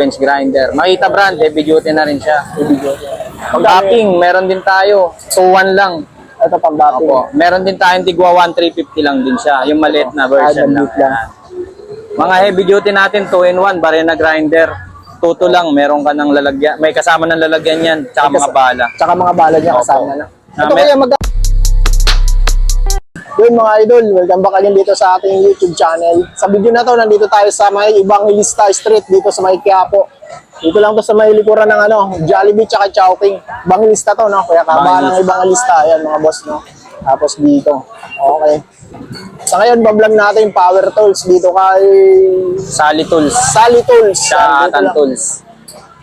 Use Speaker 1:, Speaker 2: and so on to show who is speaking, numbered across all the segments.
Speaker 1: bench grinder. Makita brand, heavy duty na rin siya.
Speaker 2: Heavy duty.
Speaker 1: Pag Pang meron din tayo. 2-1 lang.
Speaker 2: Ito pang dating.
Speaker 1: Opo. Meron din tayong tigwa 1350 lang din siya. Yung maliit na version
Speaker 2: Ah,
Speaker 1: lang.
Speaker 2: maliit lang.
Speaker 1: Yan. Mga heavy duty natin, 2-in-1, barena grinder. Tuto lang, meron ka ng lalagyan. May kasama ng lalagyan yan, tsaka mga bala.
Speaker 2: Tsaka mga bala niya
Speaker 1: Opo.
Speaker 2: kasama na.
Speaker 1: Ah,
Speaker 2: Ito kaya mag Yun mga idol, welcome back again dito sa ating YouTube channel. Sa video na to, nandito tayo sa may Evangelista Street dito sa may Quiapo. Dito lang to sa may likuran ng ano, Jollibee tsaka Chowking. Evangelista to, no? Kaya kaba ng Evangelista. Ayan mga boss, no? Tapos dito. Okay. Sa ngayon, bablog natin yung power tools dito kay
Speaker 1: Sally Tools,
Speaker 2: Sally Tools.
Speaker 1: Tsaka
Speaker 2: dito,
Speaker 1: Atan
Speaker 2: lang,
Speaker 1: Tools.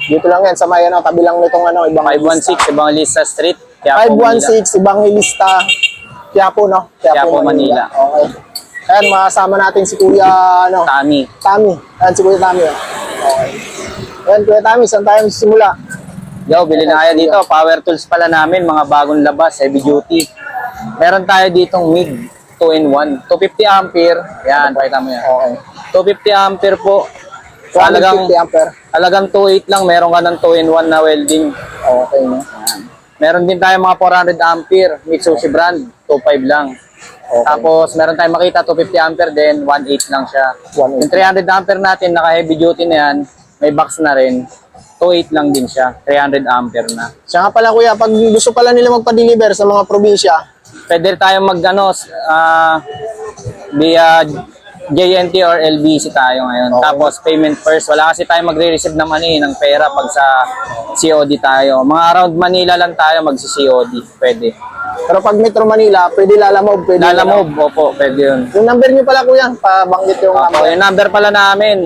Speaker 2: dito lang yan, sa may ano, tabi lang nitong ano, Evangelista.
Speaker 1: 516, Evangelista Street, Quiapo, Manila.
Speaker 2: 516 Evangelista Quiapo, no?
Speaker 1: Quiapo, Manila.
Speaker 2: Okay. Ayan, makasama natin si Kuya, ano,
Speaker 1: Tami.
Speaker 2: Tami. Ayan, si Kuya Tami. oh. Okay. Ayan, Kuya Tami, saan tayo simula?
Speaker 1: Yo, bili na kayo dito. Power tools pala namin, mga bagong labas, heavy duty. Meron tayo ditong MIG 2-in-1. 250 ampere. Yan, pakita mo yan.
Speaker 2: Okay.
Speaker 1: 250 ampere po. Talagang,
Speaker 2: 150 ampere.
Speaker 1: talagang 2.8 lang, meron ka ng 2-in-1 na welding.
Speaker 2: Okay, no?
Speaker 1: Meron din tayo mga 400 ampere, Mitsubishi brand, 2.5 lang.
Speaker 2: Okay.
Speaker 1: Tapos meron tayong makita 250 ampere din, 1.8 lang siya.
Speaker 2: 1.8.
Speaker 1: Yung 300 ampere natin, naka heavy duty na yan, may box na rin. 2.8 lang din siya, 300 ampere na.
Speaker 2: Siya nga pala, Kuya, pag gusto pala nila magpa-deliver sa mga probinsya,
Speaker 1: Pwede tayong mag ano, ah, via JNT or LBC tayo ngayon.
Speaker 2: Okay.
Speaker 1: Tapos payment first. Wala kasi tayo magre-receive ng money, ng pera pag sa COD tayo. Mga around Manila lang tayo magsi-COD. Pwede.
Speaker 2: pero pag Metro Manila, pwede lalamove, pwede
Speaker 1: Lalamove, opo, pwede yun.
Speaker 2: Yung number niyo pala, Kuya, pabanggit yung
Speaker 1: Opo,
Speaker 2: number.
Speaker 1: yung number pala namin,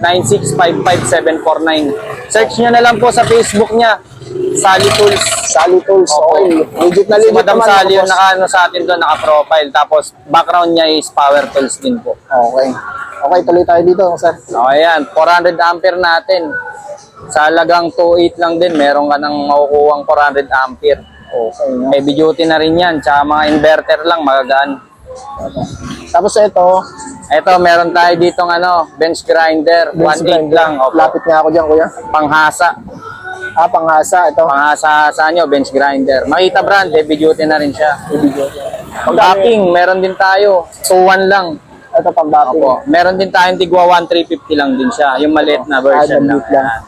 Speaker 1: 0995-965-5749. Search nyo na lang po sa Facebook niya, Sally Tools.
Speaker 2: Sally Tools. Okay. Legit na
Speaker 1: Si
Speaker 2: legit
Speaker 1: Madam
Speaker 2: naman,
Speaker 1: Sally yung naka, ano, sa atin doon, naka-profile. Tapos background niya is power tools din po.
Speaker 2: Okay. Okay, tuloy tayo dito, sir.
Speaker 1: Okay, yan. 400 ampere natin. Sa halagang 2.8 lang din, meron ka ng makukuhang 400 ampere.
Speaker 2: Okay, no?
Speaker 1: Heavy duty na rin yan. Tsaka mga inverter lang, magagaan.
Speaker 2: Tapos ito,
Speaker 1: Ito, meron tayo ditong ano, bench grinder. 1.8 lang. Opo.
Speaker 2: Lapit nga ako dyan, kuya.
Speaker 1: Panghasa.
Speaker 2: Ah, pangasa. Ito.
Speaker 1: Panghasa sa nyo, bench grinder. Makita brand, heavy duty na rin siya.
Speaker 2: Ibigay.
Speaker 1: Pag Backing, meron din tayo. 2.1 lang.
Speaker 2: Ito pang backing.
Speaker 1: Opo. Meron din tayong tigwa 1350 lang din siya. Yung maliit na version
Speaker 2: Ah,
Speaker 1: lang.
Speaker 2: maliit lang.
Speaker 1: Yan.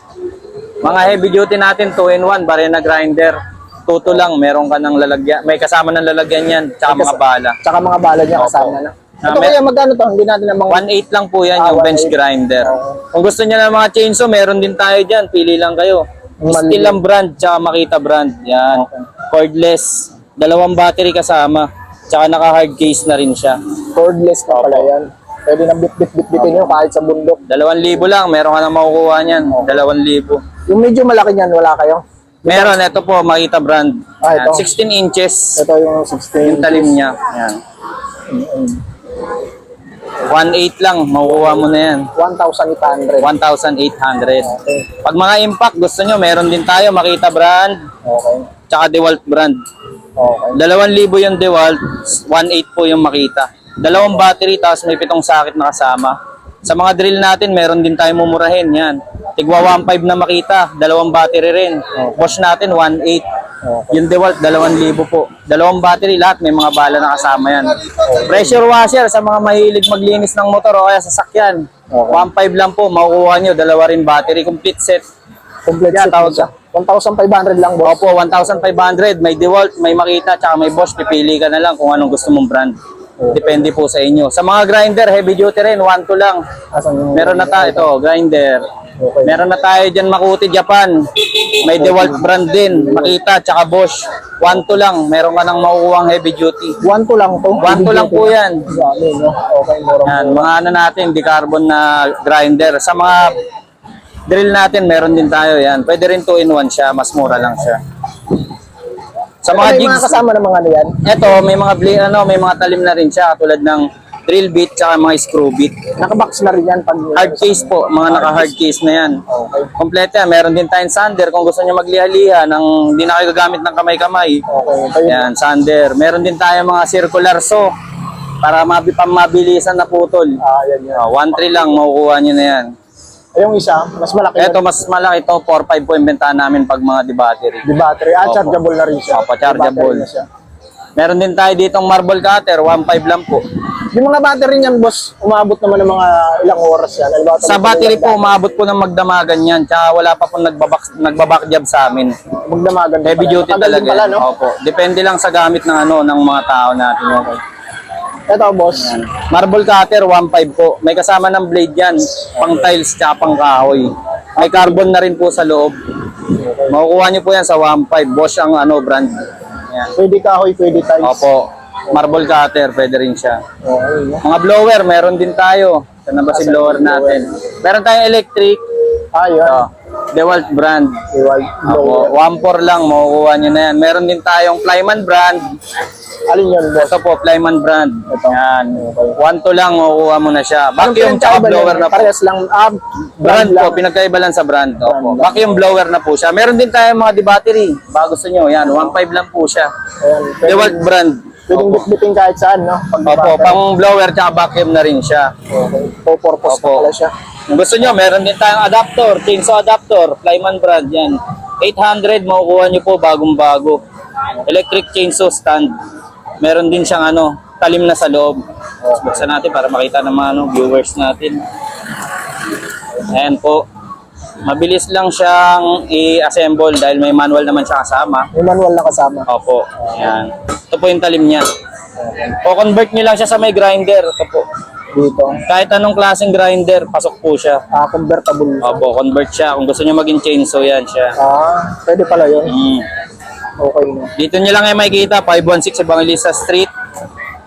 Speaker 1: Mga heavy duty natin, 2-in-1, barena grinder. Tuto lang, meron ka ng lalagyan. May kasama ng lalagyan yan, tsaka mga bala.
Speaker 2: Tsaka mga bala niya
Speaker 1: Opo.
Speaker 2: kasama na.
Speaker 1: Ah,
Speaker 2: Ito
Speaker 1: mer-
Speaker 2: kaya magkano to? Hindi natin namang...
Speaker 1: 1.8 lang po yan,
Speaker 2: Ah,
Speaker 1: yung bench
Speaker 2: 1.8.
Speaker 1: grinder.
Speaker 2: Oo.
Speaker 1: Kung gusto niyo ng mga chainsaw, meron din tayo dyan. Pili lang kayo. Steel ang brand, tsaka Makita brand. Yan.
Speaker 2: Okay.
Speaker 1: Cordless. Dalawang battery kasama. Tsaka naka-hard case na rin siya.
Speaker 2: Cordless pa pala yan. Pwede na bit-bit-bit-bitin nyo kahit sa bundok.
Speaker 1: 2,000 lang, meron ka na makukuha niyan. 2,000.
Speaker 2: Yung medyo malaki niyan, wala kayo?
Speaker 1: Meron, ito po, Makita brand.
Speaker 2: Ah,
Speaker 1: Yan,
Speaker 2: ito.
Speaker 1: 16 inches.
Speaker 2: Ito yung 16.
Speaker 1: Yung talim niya. Yan. 1.8 lang, makukuha mo na yan.
Speaker 2: 1,800.
Speaker 1: 1,800.
Speaker 2: Okay.
Speaker 1: Pag mga impact, gusto nyo, meron din tayo, Makita brand,
Speaker 2: Okay.
Speaker 1: tsaka DeWalt brand.
Speaker 2: Okay.
Speaker 1: 2,000 yung DeWalt, 1.8 po yung Makita. Dalawang battery, tapos may pitong sakit na kasama. Sa mga drill natin, meron din tayo mumurahin. Yan. Tigwa 1.5 na Makita, dalawang battery rin. Bosch natin, 1.8.
Speaker 2: Okay.
Speaker 1: Yung DeWalt, 2,000 po. Dalawang battery lahat, may mga bala na kasama yan. Pressure washer sa mga mahilig maglinis ng motor o kaya sasakyan.
Speaker 2: Okay.
Speaker 1: 1.5 lang po, makukuha nyo, dalawa rin battery, complete set.
Speaker 2: Complete
Speaker 1: Yan,
Speaker 2: set
Speaker 1: tawag
Speaker 2: siya. 1,500 lang, boss.
Speaker 1: Opo, 1,500. May DeWalt, may Makita, tsaka may Bosch. Pipili ka na lang kung anong gusto mong brand. Depende po sa inyo. Sa mga grinder, heavy duty rin, 1-2 lang.
Speaker 2: Asan yung...
Speaker 1: Meron na tayo ito, grinder.
Speaker 2: Okay.
Speaker 1: Meron na tayo dyan Makuti, Japan. May DeWalt brand din, Makita, tsaka Bosch. 1-2 lang, meron ka nang makukuhang heavy duty.
Speaker 2: 1 to lang to.
Speaker 1: 1 to lang po yan.
Speaker 2: Grabe, no? Okay, mura
Speaker 1: Yan, mga ano natin, di-carbon na grinder. Sa mga drill natin, meron din tayo yan. Pwede rin 2-in-1 siya, mas mura lang siya. Sa mga
Speaker 2: may
Speaker 1: jigs,
Speaker 2: mga kasama ng mga ano yan.
Speaker 1: Ito, may mga bli, ano, may mga talim na rin siya tulad ng drill bit tsaka mga screw bit.
Speaker 2: Nakabox na rin yan. Pag,
Speaker 1: Hard case po, mga naka-hard case na yan.
Speaker 2: Okay.
Speaker 1: Kompleto yan. Meron din tayong sander kung gusto niyo magliha-liha ng hindi na kayo gagamit ng kamay-kamay.
Speaker 2: Okay. Ito yung
Speaker 1: Yan, sander. Meron din tayong mga circular saw para mabi pang mabilisan na putol.
Speaker 2: Ah, yan yan.
Speaker 1: Uh, 1-3 lang, makukuha nyo na yan.
Speaker 2: Ay, yung isa, mas malaki
Speaker 1: Ito, mas malaki to. 4.5 po yung bentahan namin pag mga di battery.
Speaker 2: Di battery. Ah,
Speaker 1: Opo.
Speaker 2: chargeable na rin siya.
Speaker 1: Opo, chargeable. Meron din tayo ditong marble cutter, 1.5 lang po.
Speaker 2: Yung mga battery niyan, boss, umabot naman ng mga ilang oras yan. Halimbawa,
Speaker 1: Sa battery po, umabot po ng magdamagan yan. Tsaka wala pa po nagbabak, nagbaback job sa amin.
Speaker 2: Magdamagan din
Speaker 1: Heavy
Speaker 2: pala.
Speaker 1: duty
Speaker 2: Matagal
Speaker 1: talaga.
Speaker 2: pala, no?
Speaker 1: Opo. Depende lang sa gamit ng ano ng mga tao natin. Okay.
Speaker 2: Ito, boss.
Speaker 1: Marble cutter, 1.5 po. May kasama ng blade yan. Pang tiles tsaka pang kahoy. May carbon na rin po sa loob. Makukuha niyo po yan sa 1.5. Bosch ang ano brand. Yan.
Speaker 2: Pwede kahoy, pwede tiles.
Speaker 1: Opo. Marble cutter, pwede rin siya. Mga blower, meron din tayo. Saan na ba si blower natin? Meron tayong electric.
Speaker 2: Ah, yun.
Speaker 1: Ito. DeWalt brand.
Speaker 2: Iwal.
Speaker 1: Opo. 1.4 lang, makukuha niyo na yan. Meron din tayong Flyman brand.
Speaker 2: Alin yun, boss?
Speaker 1: Ito po, Flyman brand.
Speaker 2: Ito.
Speaker 1: Yan. 1.2 lang, makukuha mo na siya. Vacuum tsaka blower na po.
Speaker 2: Parehas lang. Ah,
Speaker 1: Brand
Speaker 2: lang.
Speaker 1: po, pinagkaiba lang sa brand. Opo.
Speaker 2: Brand.
Speaker 1: Vacuum blower na po siya. Meron din tayong mga di-battery. Baka gusto nyo, yan. 1.5 lang po siya.
Speaker 2: Ayan.
Speaker 1: DeWalt brand.
Speaker 2: Pwedeng
Speaker 1: Opo.
Speaker 2: bitbitin kahit saan, no? Pag
Speaker 1: Opo, pang blower tsaka vacuum na rin siya.
Speaker 2: Okay. Po purpose
Speaker 1: Opo.
Speaker 2: pa pala siya.
Speaker 1: Kung gusto nyo, meron din tayong adapter, chainsaw adapter, Flyman brand yan. 800, makukuha nyo po bagong-bago. Electric chainsaw stand. Meron din siyang ano, talim na sa loob. Buksan natin para makita ng mga ano, viewers natin. Ayan po. Mabilis lang siyang i-assemble dahil may manual naman siya kasama.
Speaker 2: May manual na kasama.
Speaker 1: Opo. Ayan. Ito po yung talim niya. O convert nyo lang siya sa may grinder. Ito po.
Speaker 2: Dito.
Speaker 1: Kahit anong klaseng grinder, pasok po siya.
Speaker 2: Ah, convertible.
Speaker 1: Opo, convert siya. Kung gusto niyo maging chainsaw, yan siya.
Speaker 2: Ah, pwede pala yun.
Speaker 1: Mm.
Speaker 2: Okay na.
Speaker 1: Dito niyo lang ay makikita, 516 Evangelista Street.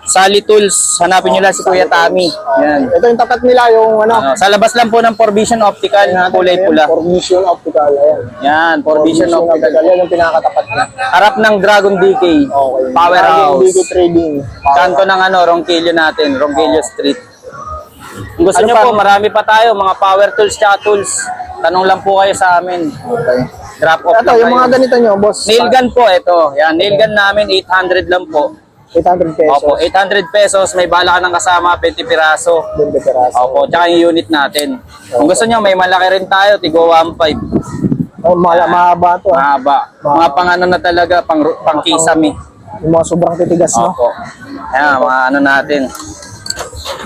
Speaker 1: Sally Tools, hanapin niyo lang si Kuya Tami. Yan.
Speaker 2: Ito yung tapat nila, yung ano.
Speaker 1: Ano, sa labas lang po ng Forvision Optical, kulay pula.
Speaker 2: Formation Optical. Ayan.
Speaker 1: Yan, Forvision Optical.
Speaker 2: Yan yung pinakatapat niya.
Speaker 1: Harap ng Dragon DK.
Speaker 2: Okay.
Speaker 1: Powerhouse.
Speaker 2: DK Trading.
Speaker 1: Kanto ng ano, Ronquillo natin, Ronquillo Street. Kung gusto
Speaker 2: Ano
Speaker 1: niyo
Speaker 2: pa?
Speaker 1: po, marami pa tayo, mga power tools tsaka tools. Tanong lang po kayo sa amin.
Speaker 2: Okay.
Speaker 1: Drop off
Speaker 2: Ito,
Speaker 1: lang
Speaker 2: yung mga
Speaker 1: kayo.
Speaker 2: ganito nyo, boss.
Speaker 1: Nail gun po, ito. Yan, nail gun namin, 800 lang po.
Speaker 2: 800 pesos.
Speaker 1: Opo, 800 pesos, may bala ka ng kasama, 20 piraso.
Speaker 2: 20 peraso.
Speaker 1: Opo, tsaka yung unit natin. Kung gusto nyo, may malaki rin tayo, tigo 1.5.
Speaker 2: Oh, ma mahaba to. Ah.
Speaker 1: Mahaba. Mga pang ano na talaga, pang, pang kisame.
Speaker 2: Yung mga sobrang titigas, no?
Speaker 1: Opo. Ayan, mga ano natin.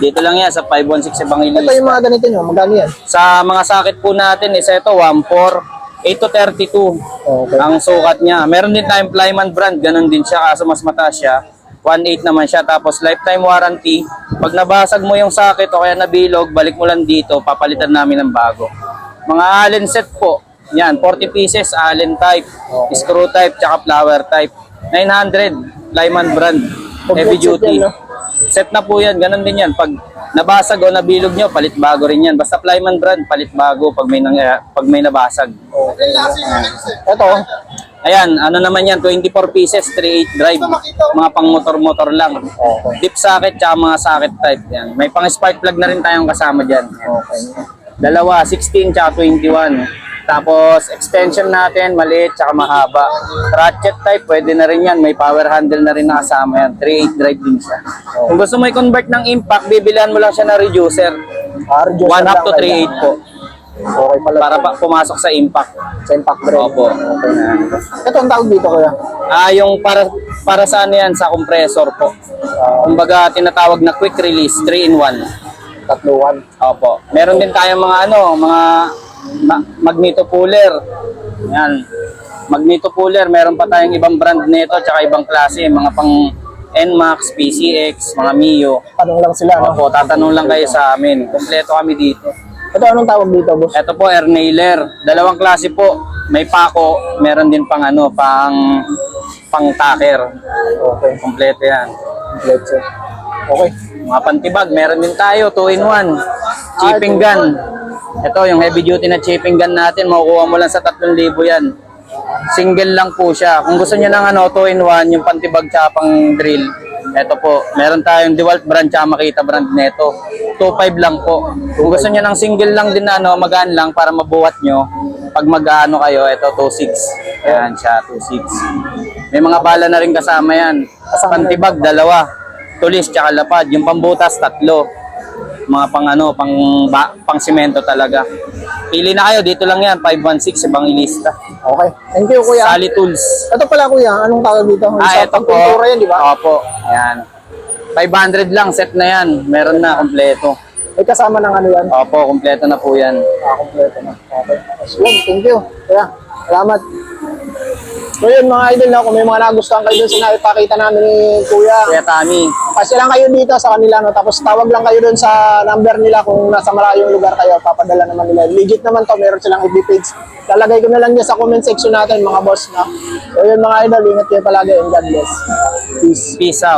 Speaker 1: Dito lang yan sa 516
Speaker 2: Ito yung
Speaker 1: Evangelista.
Speaker 2: mga ganito nyo, magkano yan?
Speaker 1: Sa mga sakit po natin, isa ito, 1.4. 8 to 32
Speaker 2: Okay.
Speaker 1: ang sukat niya. Meron din tayong Flyman brand, ganun din siya, kaso mas mataas siya. 1.8 naman siya, tapos lifetime warranty. Pag nabasag mo yung sakit o kaya nabilog, balik mo lang dito, papalitan namin ng bago. Mga Allen set po, yan, 40 pieces, Allen type, screw type, tsaka flower type. 900, Flyman brand, heavy duty. Set na po yan, ganun din yan. Pag nabasag o nabilog nyo, palit bago rin yan. Basta Flyman brand, palit bago pag may, nang, pag may nabasag.
Speaker 2: Ito,
Speaker 1: Ayan, ano naman yan, 24 pieces, 3.8 drive. Mga pang motor-motor lang.
Speaker 2: Okay.
Speaker 1: Deep socket, tsaka mga socket type. Yan. May pang spark plug na rin tayong kasama dyan.
Speaker 2: okay.
Speaker 1: Dalawa, 16 tsaka 21. Tapos, extension natin, maliit tsaka mahaba. Ratchet type, pwede na rin yan. May power handle na rin na kasama yan. 3.8 drive din siya. Kung gusto mo i-convert ng impact, bibilihan mo lang siya ng reducer.
Speaker 2: Ah, reducer
Speaker 1: 1 half
Speaker 2: lang
Speaker 1: to
Speaker 2: kailangan.
Speaker 1: 3.8 po.
Speaker 2: Okay pala.
Speaker 1: Para pa pumasok sa impact.
Speaker 2: Sa impact brake.
Speaker 1: Opo.
Speaker 2: Okay. Ito ang tawag dito, kuya.
Speaker 1: Ah, yung para para sa ano yan sa compressor po. Kumbaga tinatawag na quick release 3 in 1.
Speaker 2: Tatluan.
Speaker 1: Opo. Meron din tayong mga ano, mga ma- magneto puller. Yan. Magneto puller, meron pa tayong ibang brand nito tsaka ibang klase, mga pang NMAX, PCX, mga Mio.
Speaker 2: Tanong lang sila, no?
Speaker 1: Opo, tatanong lang kayo sa amin. Kompleto kami dito.
Speaker 2: Ito, anong tawag dito, boss?
Speaker 1: Ito po, air nailer. Dalawang klase po. May pako, meron din pang ano, pang pang tacker.
Speaker 2: Okay.
Speaker 1: Kompleto yan.
Speaker 2: See. Okay.
Speaker 1: Mga pantibag, meron din tayo, 2 in 1. Chipping gun. Ito, yung heavy duty na chipping gun natin, makukuha mo lang sa 3,000 yan. Single lang po siya. Kung gusto niyo ng ano, 2 in 1, yung pantibag tsaka pang drill. Ito po, meron tayong DeWalt brand tsaka Makita brand neto. 2.5 lang po. Kung gusto niyo ng single lang din na ano, magaan lang para mabuhat nyo. Pag mag-ano kayo, ito 2.6. Ayan siya, 2.6. May mga bala na rin kasama yan. Pantibag, dalawa. Tulis tsaka lapad. Yung pambutas, tatlo. Mga pang ano, pang, ba, pang simento talaga. Pili na kayo, dito lang yan, 516, Evangelista.
Speaker 2: Okay. Thank you, kuya.
Speaker 1: Sally Tools.
Speaker 2: Ito pala, kuya. Anong tawag dito?
Speaker 1: Ah,
Speaker 2: Sa
Speaker 1: ito po.
Speaker 2: pagpintura yan, di ba?
Speaker 1: Opo, ayan. 500 lang, set na yan. Meron na, kompleto.
Speaker 2: May kasama ng ano yan?
Speaker 1: Opo, kompleto na po yan.
Speaker 2: Ah, kompleto na. Okay. Yun, thank you. Kuya, salamat. So yun mga idol, no, kung may mga nagustuhan kayo dun sa naipakita namin ni Kuya,
Speaker 1: Kuya Tami,
Speaker 2: kasi lang kayo dito sa kanila, no, tapos tawag lang kayo dun sa number nila kung nasa malayong lugar kayo, papadala naman nila. Legit naman to, meron silang FB page. Lalagay ko na lang dyan sa comment section natin mga boss. No? So yun mga idol, ingat kayo palagi and God bless. Peace.
Speaker 1: peace out.